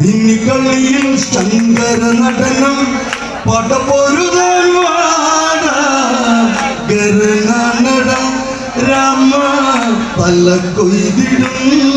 നിന്നിക്കള്ളിയിൽ ശങ്കര നടനം പടപൊരുതാൻ വാട ഗരനട രാമ തല കൊയ്തിടും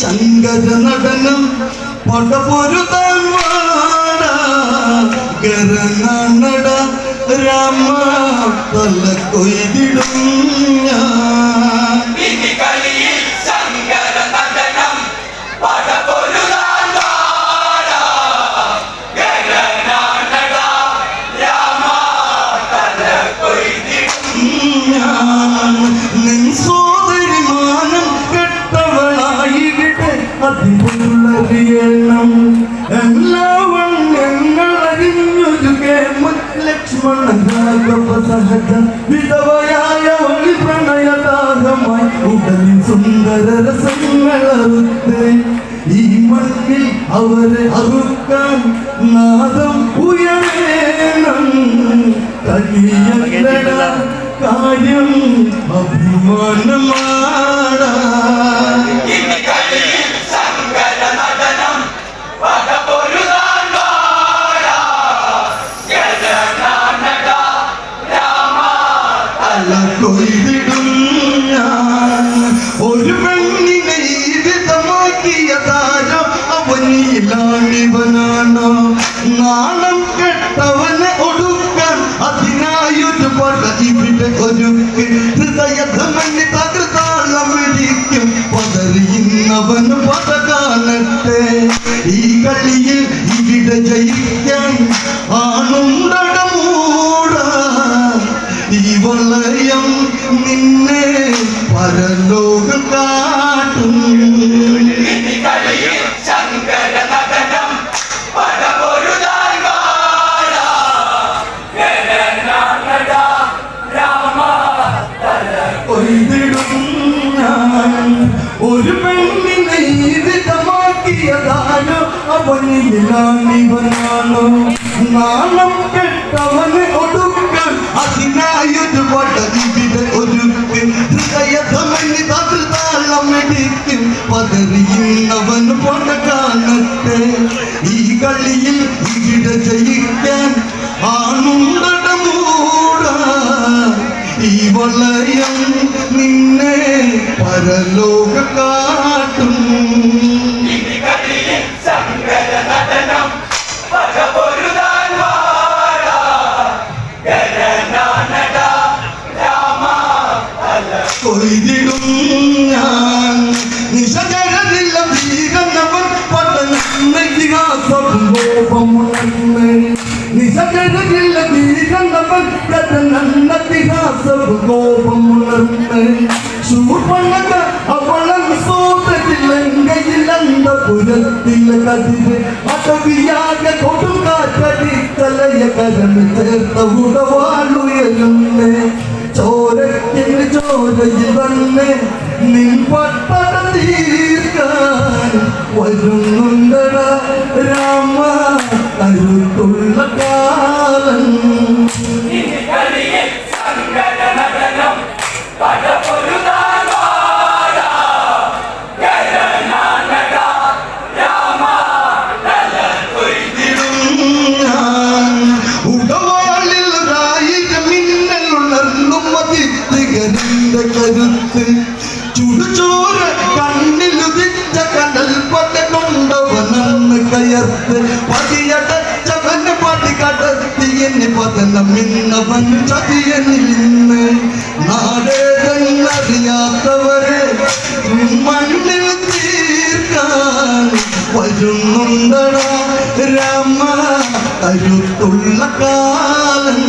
ശങ്കര നടനം പടപൊരു വാടാ ഗരനട രാമ തല കൊയ്തിടും ഞാൻ. अभिमान मा ജീവിതമാക്കിയതാരോ അവനിലാണിവനാണോ നാണം കെട്ടവനെ ഒടുക്കാൻ അതിനായൊരു പട ഇവിടെ ഒരുക്ക് ഹൃദയധമനി തകർത്താളം ഇടിക്കും പതറിയുന്നവൻ പട കാണട്ടെ. ഈ കളിയിൽ ഇവിടെ ജയിക്കാൻ ആണുണ്ടട മൂടാ. ഈ വളയം നിന്നെ പരലോക കൊയ്തിടും ഞാൻ. പട്ടണത്തിഹാസം കോപമുണർന്ന് നിശകരനില്ല വീരനവൻ പട്ടണത്തിഹാസം കോപമുണർന്ന് ശൂർപ്പണക അവളൻ സോതരിലങ്കയിലന്ത പുരത്തിലെ കതിര് അടവിയാകെ കൊടുങ്കാറ്റടി തലയ കരണ് ചേർത്ത ഉടവാളുയരുന്നേ ചോരത്തിന് ചോരയിൽ വന്ന് നിൻ പട്ടണ തീർക്കാൻ വരുന്നുണ്ടട രാമ. കരുത്തുള്ള കാലം കണ്ണിലുദിച്ച കടൽ പട കൊണ്ടവനന്ന് കയർത്ത് പതിയടച്ചവന് പടി കടത്തിയന് പതനം ഇന്നവൻ ചതിയനിൽ നിന്ന് നാടേതെന്നറിയാത്തവരെ മണ്ണിൽ തീർക്കാൻ വരുന്നുണ്ടടാ രാമ കരുത്തുള്ള കാലം.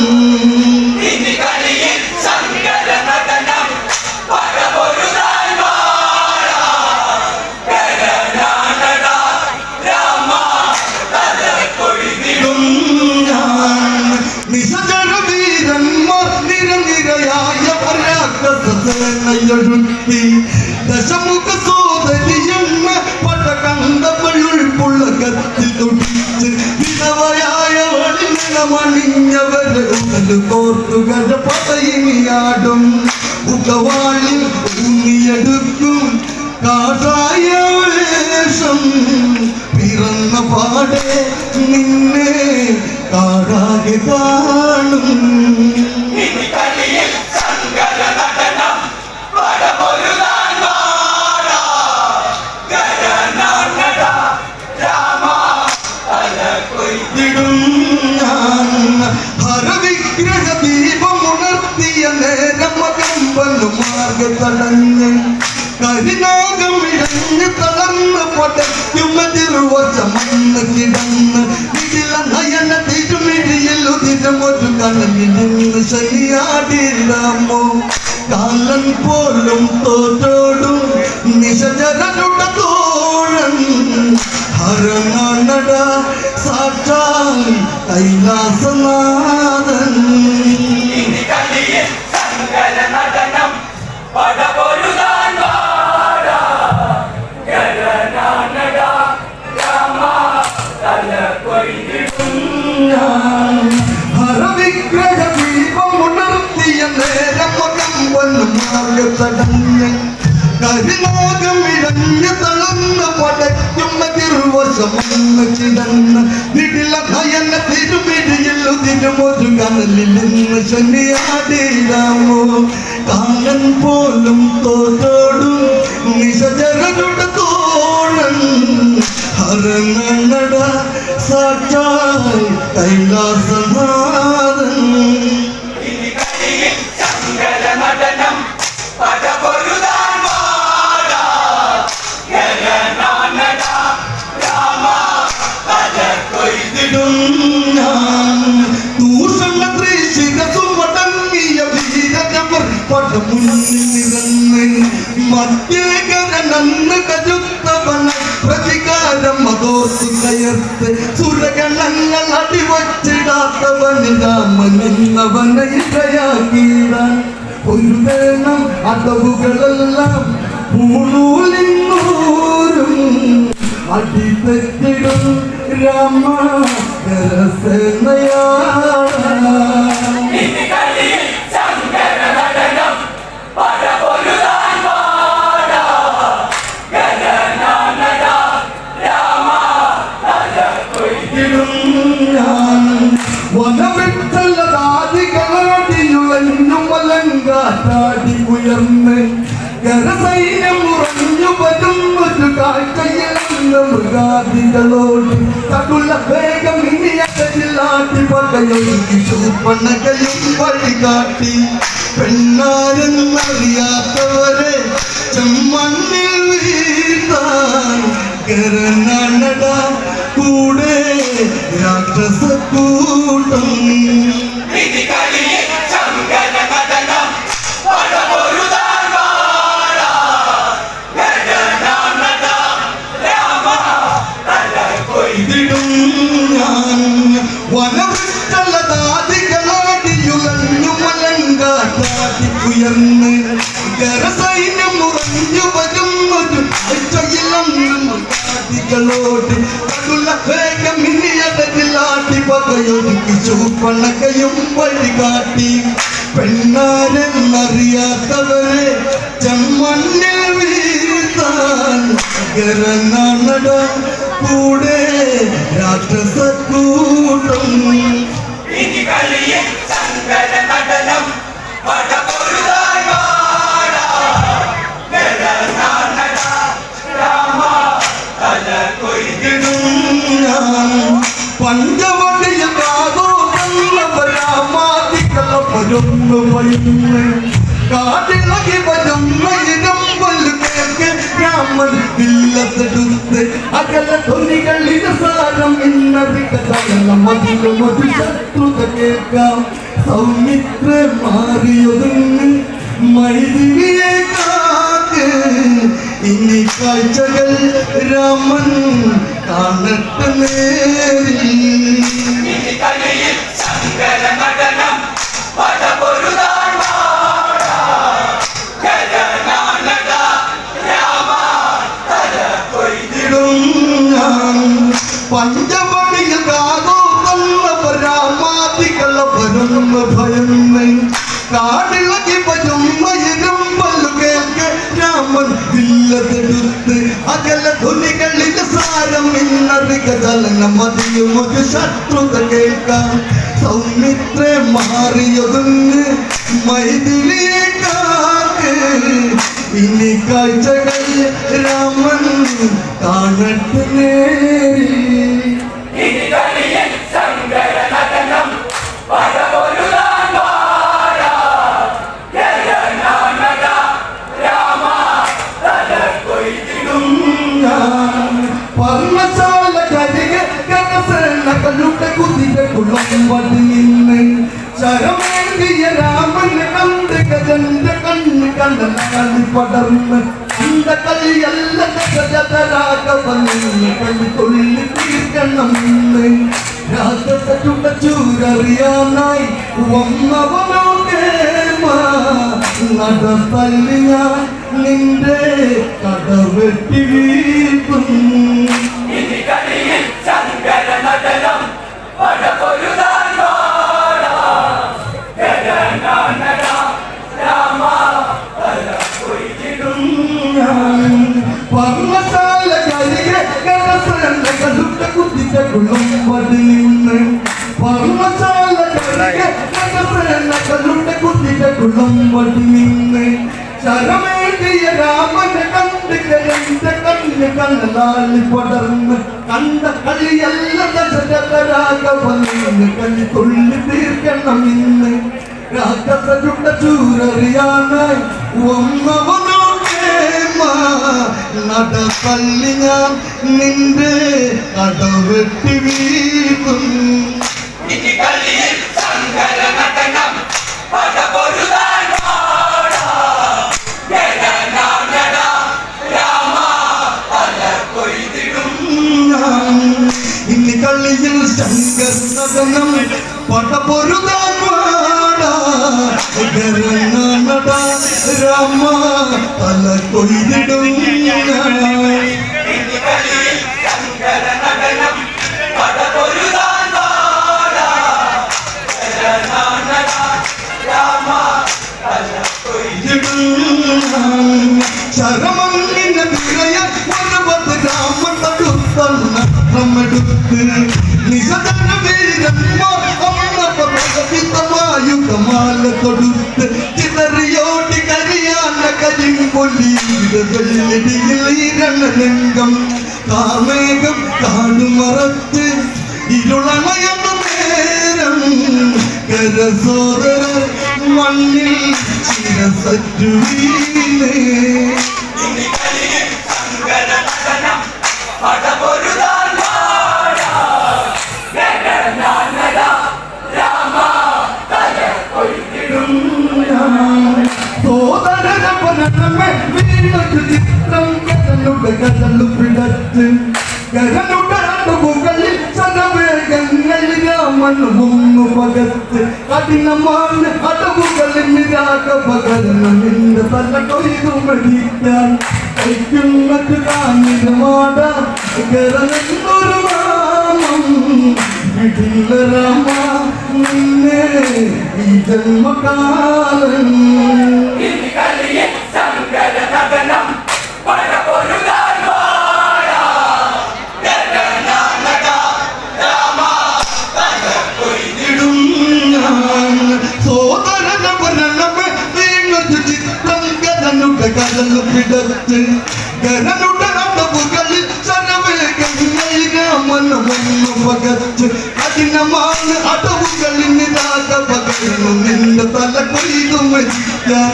ഉടൽ പതയിനിയാടും ഉകവാളിൽ ഊന്നിയെടുക്കും കാഷായ വേഷം പിറന്ന പാടെ നിന്നെ കാടാകെ കാണും തോറ്റോടും നിശജരനുടെ തോഴൻ. ഹരണനട സാക്ഷാൽ കൈലാസനാഥൻ. ഇനി കളിയിൽ സങ്കര നടനം പടപൊരുതാൻ വാഴ തിരുവശമന്ന് കിടന്ന് നിടില നയന തിരുമിഴിയിൽ ഉതിരുമൊരു കടലിൽ നിന്ന് ശനിയാടിരാമോ? കാലൻ പോലും തോറ്റോടും നിശജരനുടെ തോഴൻ ഹരണനട സാക്ഷാൽ കൈലാസനാഥൻ. നടനം പ്രതികാരം അതോർത്ത് കയർത്ത് സുരഗണങ്ങൾ അടിവച്ചിടാത്തവന് രാമനെന്നവനെ ഇടയാക്കിയിടാൻ ഒരു വേണം അടവുകളെല്ലാം പൂണൂലിന്നൂരും അടിതെറ്റിടും രാമ കരസേനയാ മൃഗാദികളോട് തടുല വേഗം ഇനിയകലാട്ടി പകയൊഴുകി ചൂപ്പണകയും വഴികാട്ടി പെണ്ണാരെന്നറിയാത്തവരെ ചെമ്മണ്ണിൽ വീഴ്ത്താൻ കൂടെ രാക്ഷസ കൂട്ടം. കാഴ്ചയിലങ്ങളോട് കടുല വേഗം ഇനിയടകിലാട്ടി പകയൊരുക്കി വഴി വഴികാട്ടി പെണ്ണാരെന്നറിയാത്തവരെ ചെമ്മണ്ണിൽ വീഴ്ത്താൻ കരനാണട കൂടെ ഒരു ശത്രുത കേൾക്കാം സൗമിത്ര മാറിയൊതുങ്ങ് മൈതിരിയെ കാക്ക് ഇനി കാഴ്ചകൾ രാമൻ കാണട്ടെ നേരിൽ. ഇനി കളിയിൽ ശങ്കര വരുന്ന ഭയന്ന് കാടിളകി വരുന്ന ഇരുമ്പൽ കേൾക്ക്. രാമൻ വില്ലതെടുത്ത് അകല ധ്വനികളിൽ സാരം ഇന്നറിക. ചലനം മതിയും ഒരു ശത്രുത കേൾക്കാം. സൗമിത്രേ മാറിയൊതുങ്ങ്. മൈതിലിയെ കാക്ക്. ഇനി കാഴ്ചകൾ രാമൻ കാണട്ടെ നേരി. ഇനി ചൂരറിയാനായി വന്നവനോ കേമ നടത്തല്ലി നിന്റെ കടവെട്ടി വീഴ്ത്തും കണ്ട കളിയല്ല ദശരഥരാഘവന് കളി തുള്ളി തീർക്കണം ഇന്ന് രാക്ഷസരുടെ ചൂരറിയാനായി നടപ്പള്ളി ഞാൻ നിന്റെ കടവെട്ടി വീഴും ഇനി കളിയിൽ വാടാ ഗജനാനട രാമ തല കൊയ്തിടും രാമ രാമ കൊയ്തിടും ശരമങ്ങിന്റെ വിളയ പർവത രാമൻ തടുത്തന്നെടുത്ത് നിശതന വീരന്മാർ കൊടുത്ത് ചിതറിയോടി കരിയാന കരിമ്പൊല്ലിയിടിയിൽ ഈരണരംഗം കാർമേഘം കാണുമറത്ത് ഇരുളണയുന്ന നേരം. കരസോദര മണ്ണിൽ ശിരസറ്റു വീണേ വീണൊരു ചിത്രം കരളുടെ കരളു പിടച്ച് കരളുടെ അടുവുകളിൽ സരവേഗങ്ങൾ രാമൻ മുന്നു പകത്ത് കഠിനമാണ് അടവുകളിൽ നിരാക പകർന്ന് നിന്റെ തല കൊയ്തു മടിക്കാൻ കൈക്കുന്നൊരു കാഞ്ഞിരമാട കരണെന്നൊരു നാമം വിടില്ല രാമ നിന്നെ ഈ കരനുടെ കരളു പിടച്ച് കരനുടെ അടവുകളിൽ വന്നു പകച്ച് കഠിനമാണ് അടവുകളിൽ നിരാക പകർന്നു നിന്റെ തല കൊയ്തു മരിക്കാൻ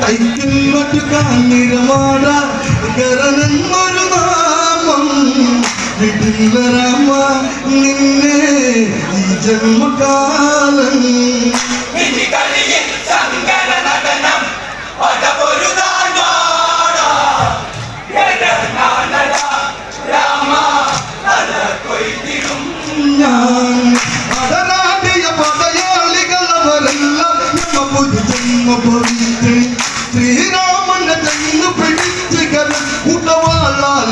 കൈക്കുന്നൊരു കാഞ്ഞിരമാട കരനെന്നൊരു നാമം. വിടില്ല രാമ നിന്നെ ഈ ജന്മകാലം.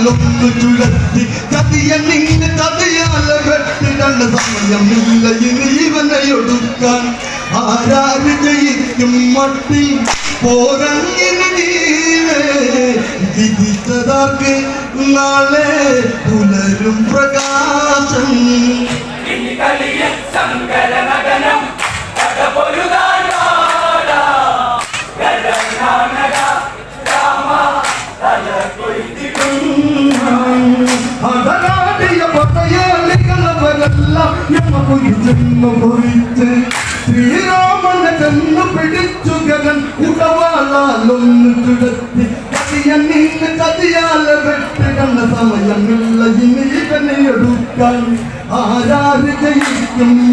കുടവാളാലൊന്ന് ചുഴത്തി ചതിയ നിന്നെ ചതിയാലെ വെട്ടിടണ്ട സമയമില്ല ഇനി ഇവനെ ഒടുക്കാൻ ആരാര് ജയിക്കും മട്ടി? പോരങ്ങിന് വിധിച്ചതാർക്ക് നാളെ പുലരും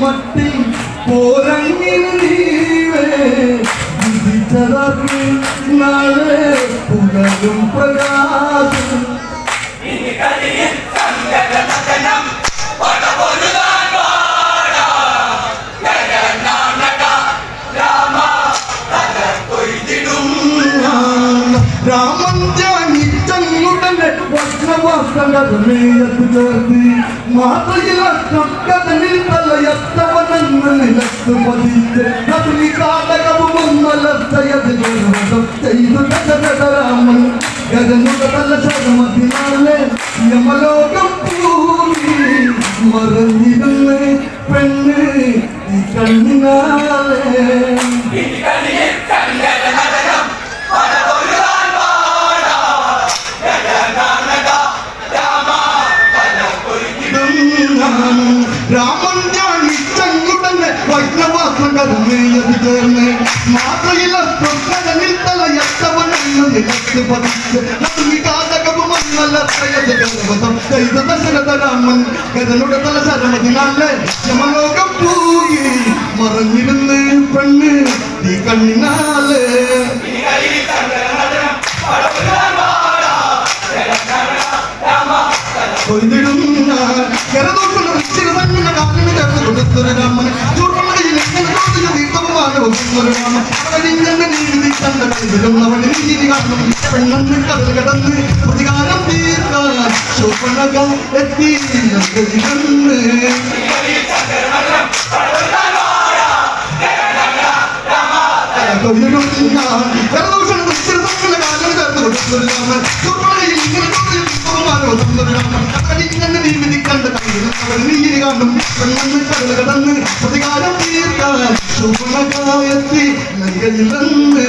മട്ടി പോരങ്ങിന് നീവേ വിധിച്ചതർക്ക് നാളെ പുലരും പ്രകാശം. രാമൻ ധ്യാനിച്ചങ്ങുടനെ വസ്ത്രവാസകർമേയത്ത് ചേർത്തി മാതയിലക്കഥനിൽ തലയത്തവനെന്ന് നിലത്ത് പതിച്ച് കഥലി കാടകവും ഒന്നലത്തയത് ഗർവം ചെയ്തു ദശരഥ രാമൻ ഗജനുട തല ശരമത്തിനാലെ യമലോകം പൂമി മറഞ്ഞിരുന്ന് പെണ്ണ് ഈ കണ്ണിനാലേ യമലോകം പോയി മറഞ്ഞിരുന്ന് പെണ്ണ് നീ കണ്ണിനാല് കൊയ്തിടും ഞാൻ കരദോഷുള്ള വൃശ്ചിക തന്നെ കാലിന് ചേർത്ത് കൊടുത്തൊരു രാമൻ തോന്നിയ ദീപമാണ് ഒന്നൊരു രാമൻ കൈവിലും അവന് നീതി കാണും പെണ്ണെന്ന് കടൽ കടന്ന് ഞാൻ കരദോഷുള്ള വൃശ്ചിക തന്നെ കാലിന് ചേർത്ത് കൊടുത്തൊരു രാമൻ ചൂർപ്പണയിൽ பிறந்து